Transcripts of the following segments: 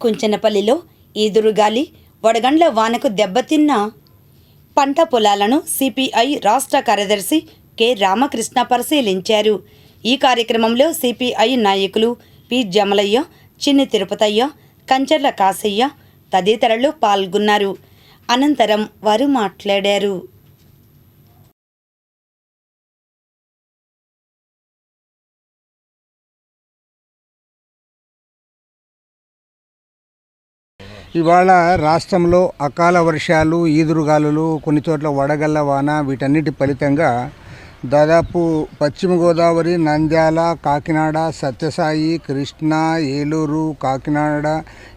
కుంచనపల్లిలో ఈదురుగాలి వడగండ్ల వానకు దెబ్బతిన్న పంట పొలాలను సిపిఐ రాష్ట్ర కార్యదర్శి కె. రామకృష్ణ పరిశీలించారు. ఈ కార్యక్రమంలో సిపిఐ నాయకులు పి. జమలయ్య చిన్ని తిరుపతయ్య కంచర్ల కాసయ్య తదితరులు పాల్గొన్నారు. అనంతరం వారు మాట్లాడారు. ఇవాళ రాష్ట్రంలో అకాల వర్షాలు ఈదురుగాలులు కొన్ని చోట్ల వడగళ్ళ వాన వీటన్నిటి ఫలితంగా దాదాపు పశ్చిమ గోదావరి నంద్యాల కాకినాడ సత్యసాయి కృష్ణా ఏలూరు కాకినాడ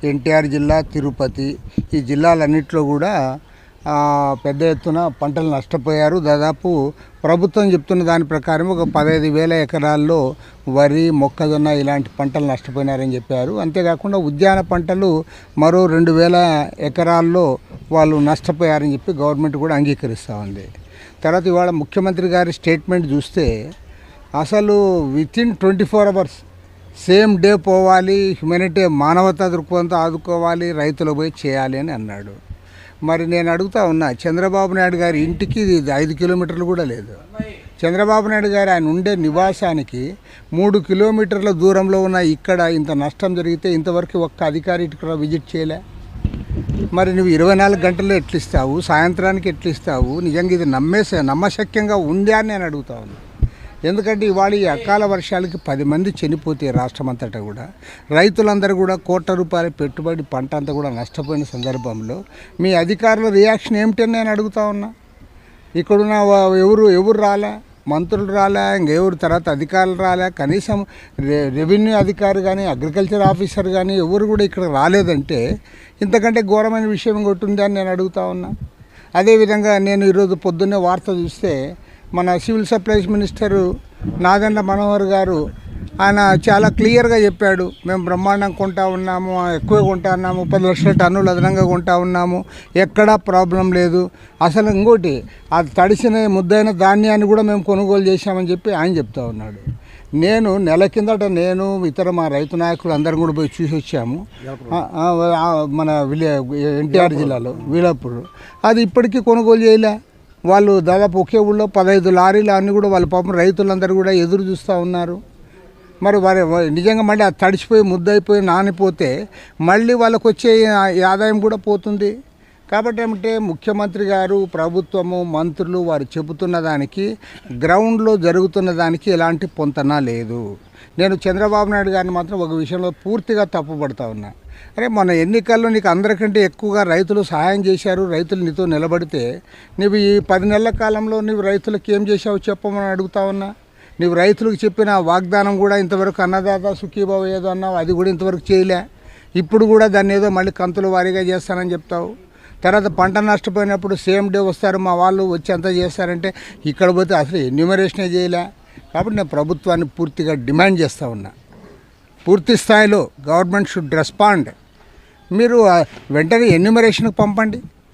ఎన్టీఆర్ జిల్లా తిరుపతి ఈ జిల్లాలన్నింటిలో కూడా పెద్ద ఎత్తున పంటలు నష్టపోయారు. దాదాపు ప్రభుత్వం చెప్తున్న దాని ప్రకారం ఒక పదహైదు వేల ఎకరాల్లో వరి మొక్కజొన్న ఇలాంటి పంటలు నష్టపోయినారని చెప్పారు. అంతేకాకుండా ఉద్యాన పంటలు మరో రెండు వేల ఎకరాల్లో వాళ్ళు నష్టపోయారని చెప్పి గవర్నమెంట్ కూడా అంగీకరిస్తూ ఉంది. తర్వాత ఇవాళ ముఖ్యమంత్రి గారి స్టేట్మెంట్ చూస్తే అసలు within twenty four hours same day పోవాలి హ్యుమానిటీ మానవతా దృక్పథంతో ఆదుకోవాలి రైతులు పోయి చేయాలి అని అన్నాడు. మరి నేను అడుగుతా ఉన్నా చంద్రబాబు నాయుడు గారి ఇంటికి ఇది ఐదు కిలోమీటర్లు కూడా లేదు. చంద్రబాబు నాయుడు గారు ఆయన ఉండే నివాసానికి మూడు కిలోమీటర్ల దూరంలో ఉన్న ఇక్కడ ఇంత నష్టం జరిగితే ఇంతవరకు ఒక్క అధికారి ఇక్కడ విజిట్ చేయలే. మరి నువ్వు ఇరవై నాలుగు గంటల్లో ఎట్లిస్తావు? సాయంత్రానికి ఎట్లిస్తావు? నిజంగా ఇది నమ్మేసే నమ్మశక్యంగా ఉందా అని నేను అడుగుతా ఉన్నాను ఎందుకంటే ఇవాళ ఈ అకాల వర్షాలకి పది మంది చనిపోతే రాష్ట్రం అంతటా కూడా రైతులందరూ కూడా కోట్ల రూపాయల పెట్టుబడి పంట అంతా కూడా నష్టపోయిన సందర్భంలో మీ అధికారుల రియాక్షన్ ఏమిటని నేను అడుగుతా ఉన్నా. ఇక్కడున్న ఎవరు ఎవరు రాలే? మంత్రులు రాలే ఇంకెవరు తర్వాత అధికారులు రాలే? కనీసం రెవెన్యూ అధికారి కానీ అగ్రికల్చర్ ఆఫీసర్ కానీ ఎవరు కూడా ఇక్కడ రాలేదంటే ఇంతకంటే ఘోరమైన విషయం కొట్టుందని నేను అడుగుతా ఉన్నా. అదేవిధంగా నేను ఈరోజు పొద్దున్నే వార్త చూస్తే మన civil supplies minister Nadendla Manohar garu ఆయన చాలా క్లియర్గా చెప్పాడు. మేము బ్రహ్మాండం కొంటా ఉన్నాము ఎక్కువ కొంటా ఉన్నాము పది లక్షల టన్నులు అదనంగా కొంటా ఉన్నాము ఎక్కడా ప్రాబ్లం లేదు. అసలు ఇంకోటి అది తడిసిన ముద్దైన ధాన్యాన్ని కూడా మేము కొనుగోలు చేశామని చెప్పి ఆయన చెప్తా ఉన్నాడు. నేను నెల కిందట నేను ఇతర మా రైతు నాయకులు అందరం కూడా పోయి చూసి వచ్చాము. ఆ, ఆ, ఆ, మన విలే ఎన్టీఆర్ జిల్లాలో వీలాపూర్. అది ఇప్పటికీ కొనుగోలు చేయలే. వాళ్ళు దాదాపు ఒకే ఊళ్ళో పదహైదు లారీలు అన్నీ కూడా వాళ్ళు పాపం రైతులందరూ కూడా ఎదురు చూస్తూ ఉన్నారు. మరి వారి నిజంగా మళ్ళీ అది తడిసిపోయి ముద్దయిపోయి నానిపోతే మళ్ళీ వాళ్ళకు వచ్చే ఆదాయం కూడా పోతుంది. కాబట్టి ఏమంటే ముఖ్యమంత్రి గారు ప్రభుత్వము మంత్రులు వారు చెబుతున్న దానికి గ్రౌండ్లో జరుగుతున్న దానికి ఎలాంటి పొంతన లేదు. నేను చంద్రబాబు నాయుడు గారిని మాత్రం ఒక విషయంలో పూర్తిగా తప్పుపడతా ఉన్నా. అరే మన ఎన్నికల్లో నీకు అందరికంటే ఎక్కువగా రైతులు సహాయం చేశారు రైతులు నీతో నిలబడితే నువ్వు ఈ పది నెలల కాలంలో నువ్వు రైతులకు ఏం చేసావు చెప్పమని అడుగుతా ఉన్నా? నువ్వు రైతులకు చెప్పిన వాగ్దానం కూడా ఇంతవరకు అన్నదాత సుఖీబాబు ఏదో అన్నావు అది కూడా ఇంతవరకు చేయలే. ఇప్పుడు కూడా దాన్ని ఏదో మళ్ళీ కంతులు వారీగా చేస్తానని చెప్తావు. తర్వాత పంట నష్టపోయినప్పుడు సేమ్ డే వస్తారు మా వాళ్ళు వచ్చి అంతా చేస్తారంటే ఇక్కడ పోతే అసలు ఎన్యూమరేషనే చేయలే. కాబట్టి నేను ప్రభుత్వాన్ని పూర్తిగా డిమాండ్ చేస్తూ ఉన్నా. పూర్తి స్థాయిలో గవర్నమెంట్ షుడ్ రెస్పాండ్. మీరు వెంటనే ఎన్యూమరేషన్కి పంపండి.